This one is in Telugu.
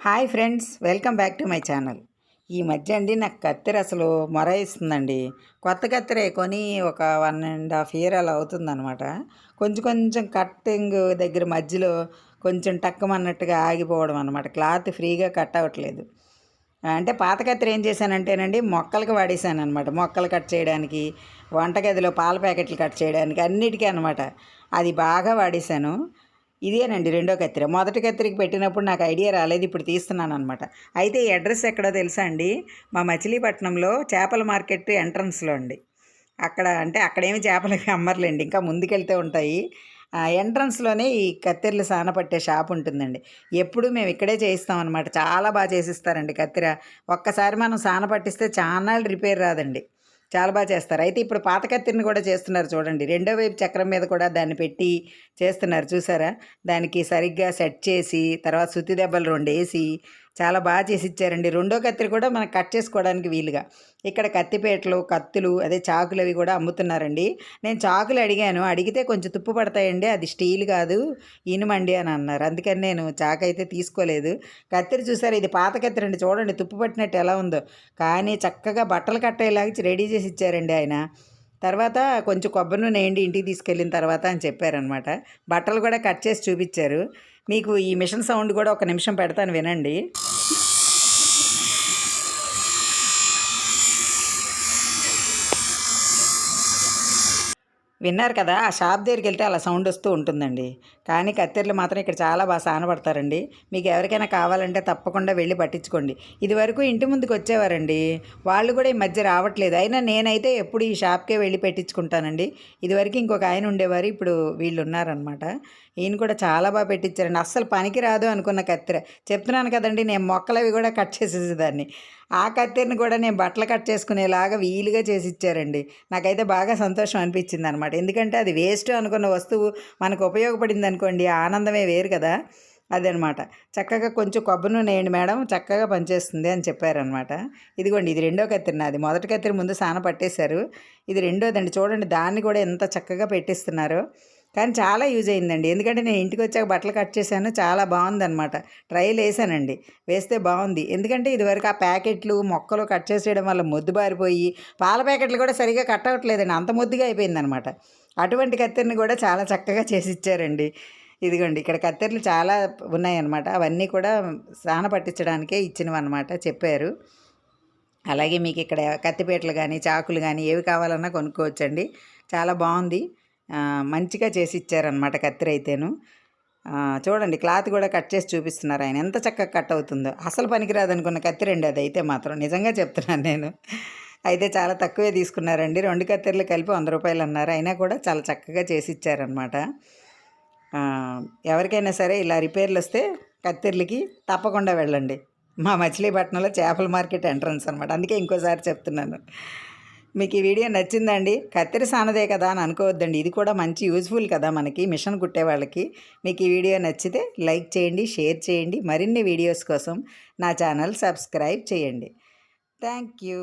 Hi friends welcome back to my channel. ఈ మధ్య అండి నాకు కత్తెర అసలు మొర ఇస్తుందండి కొత్త కత్తెర కొని ఒక వన్ అండ్ హాఫ్ ఇయర్ అలా అవుతుందనమాట కొంచెం కొంచెం కట్టింగ్ దగ్గర మధ్యలో కొంచెం టక్కమన్నట్టుగా ఆగిపోవడం అనమాట క్లాత్ ఫ్రీగా కట్ అవ్వట్లేదు. అంటే పాత కత్తెర ఏం చేశానంటేనండి మొక్కలకి వాడేసాను అనమాట మొక్కలు కట్ చేయడానికి వంటగదిలో పాల ప్యాకెట్లు కట్ చేయడానికి అన్నిటికీ అనమాట అది బాగా వాడేశాను. ఇదేనండి రెండో కత్తిర. మొదటి కత్తిరికి పెట్టినప్పుడు నాకు ఐడియా రాలేదు ఇప్పుడు తీస్తున్నాను అనమాట అయితే ఈ అడ్రస్ ఎక్కడో తెలుసా అండి? మా మచిలీపట్నంలో చేపల మార్కెట్ ఎంట్రన్స్లో అండి. అక్కడ అంటే అక్కడేమి చేపలు అమ్మర్లేండి ఇంకా ముందుకెళ్తే ఉంటాయి. ఆ ఎంట్రన్స్లోనే ఈ కత్తెరలు సాన పట్టే షాప్ ఉంటుందండి. ఎప్పుడు మేము ఇక్కడే చేయిస్తాం అనమాట చాలా బాగా చేసిస్తారండి కత్తెర. ఒక్కసారి మనం సాన పట్టిస్తే చాలా రిపేర్ రాదండి. చాలా బాగా చేస్తారు. అయితే ఇప్పుడు పాత కత్తిరిని కూడా చేస్తున్నారు చూడండి. రెండో వైపు చక్రం మీద కూడా దాన్ని పెట్టి చేస్తున్నారు చూసారా? దానికి సరిగ్గా సెట్ చేసి తర్వాత సుత్తి దెబ్బలు రెండు వేసి చాలా బాగా చేసి ఇచ్చారండి రెండో కత్తిరి కూడా మనకు కట్ చేసుకోవడానికి వీలుగా. ఇక్కడ కత్తిపేటలు కత్తులు అదే చాకులు అవి కూడా అమ్ముతున్నారండి. నేను చాకులు అడిగాను. అడిగితే కొంచెం తుప్పు పడతాయండి. అది స్టీల్ కాదు ఇనుమండి అని అన్నారు. అందుకని నేను చాకు అయితే తీసుకోలేదు. కత్తిరి చూసారు? ఇది పాత కత్తిరి అండి చూడండి తుప్పు పట్టినట్టు ఎలా ఉందో. కానీ చక్కగా బట్టలు కట్టేలాగా రెడీ చేసి ఇచ్చారండి ఆయన. తర్వాత కొంచెం కొబ్బరి నూనె వేయండి ఇంటికి తీసుకెళ్ళిన తర్వాత అని చెప్పారనమాట. బట్టలు కూడా కట్ చేసి చూపించారు. మీకు ఈ మిషన్ సౌండ్ కూడా ఒక నిమిషం పెడతాను వినండి. విన్నారు కదా ఆ షాప్ దగ్గరికి వెళ్తే అలా సౌండ్ వస్తూ ఉంటుందండి. కానీ కత్తెరలు మాత్రం ఇక్కడ చాలా బాగా సానపడతారండి మీకు ఎవరికైనా కావాలంటే తప్పకుండా వెళ్ళి పట్టించుకోండి. ఇదివరకు ఇంటి ముందుకు వచ్చేవారండి. వాళ్ళు కూడా ఈ మధ్య రావట్లేదు. అయినా నేనైతే ఎప్పుడు ఈ షాప్కే వెళ్ళి పెట్టించుకుంటానండి. ఇదివరకు ఇంకొక ఆయన ఉండేవారు ఇప్పుడు వీళ్ళు ఉన్నారనమాట ఈయన కూడా చాలా బాగా పెట్టించారండి. అస్సలు పనికి రాదు అనుకున్న కత్తెర. చెప్తున్నాను కదండి నేను మొక్కలవి కూడా కట్ చేసేసేదాన్ని. ఆ కత్తెరని కూడా నేను బట్టలు కట్ చేసుకునేలాగా వీలుగా చేసి ఇచ్చారండి నాకైతే బాగా సంతోషం అనిపించింది అనమాట ఎందుకంటే అది వేస్ట్ అనుకున్న వస్తువు మనకు ఉపయోగపడింది అనుకోండి ఆనందమే వేరు కదా. అదనమాట. చక్కగా కొంచెం కొబ్బరి నూనె వేయండి మేడం చక్కగా పనిచేస్తుంది అని చెప్పారనమాట. ఇదిగోండి ఇది రెండో కత్తిరి నాది మొదటి కత్తిరి ముందు సాన పట్టేశారు. ఇది రెండోదండి చూడండి దాన్ని కూడా ఎంత చక్కగా పెట్టిస్తున్నారు. కానీ చాలా యూజ్ అయిందండి. ఎందుకంటే నేను ఇంటికి వచ్చాక బట్టలు కట్ చేశాను. చాలా బాగుందనమాట ట్రైల్ వేసానండి వేస్తే బాగుంది. ఎందుకంటే ఇదివరకు ఆ ప్యాకెట్లు మొక్కలు కట్ చేసేయడం వల్ల మొద్దు బారిపోయి పాల ప్యాకెట్లు కూడా సరిగా కట్ అవ్వట్లేదండి. అంత మొద్దుగా అయిపోయిందనమాట అటువంటి కత్తెరని కూడా చాలా చక్కగా చేసి ఇచ్చారండి. ఇదిగోండి ఇక్కడ కత్తెరలు చాలా ఉన్నాయన్నమాట. అవన్నీ కూడా స్నాన పట్టించడానికే ఇచ్చినవి అనమాట చెప్పారు. అలాగే మీకు ఇక్కడ కత్తిపేటలు కానీ చాకులు కానీ ఏవి కావాలన్నా కొనుక్కోవచ్చండి. చాలా బాగుంది. మంచిగా చేసి ఇచ్చారనమాట కత్తిరి అయితేను. చూడండి క్లాత్ కూడా కట్ చేసి చూపిస్తున్నారు ఆయన. ఎంత చక్కగా కట్ అవుతుందో. అసలు పనికిరాదు అనుకున్న కత్తిరండి అది అయితే మాత్రం. నిజంగా చెప్తున్నాను నేను. అయితే చాలా తక్కువే తీసుకున్నారండి. రెండు కత్తెరలు కలిపి వంద రూపాయలు అన్నారు. అయినా కూడా చాలా చక్కగా చేసి ఇచ్చారనమాట ఎవరికైనా సరే ఇలా రిపేర్లు వస్తే కత్తెర్లకి తప్పకుండా వెళ్ళండి. మా మచిలీపట్నంలో చేపల మార్కెట్ ఎంట్రన్స్ అనమాట అందుకే ఇంకోసారి చెప్తున్నాను. మీకు ఈ వీడియో నచ్చిందండి. కత్తెర సానదే కదా అని అనుకోవద్దండి. ఇది కూడా మంచి యూజ్ఫుల్ కదా మనకి మిషన్ కుట్టే వాళ్ళకి. మీకు ఈ వీడియో నచ్చితే లైక్ చేయండి షేర్ చేయండి. మరిన్ని వీడియోస్ కోసం నా ఛానల్ సబ్స్క్రైబ్ చేయండి. Thank you.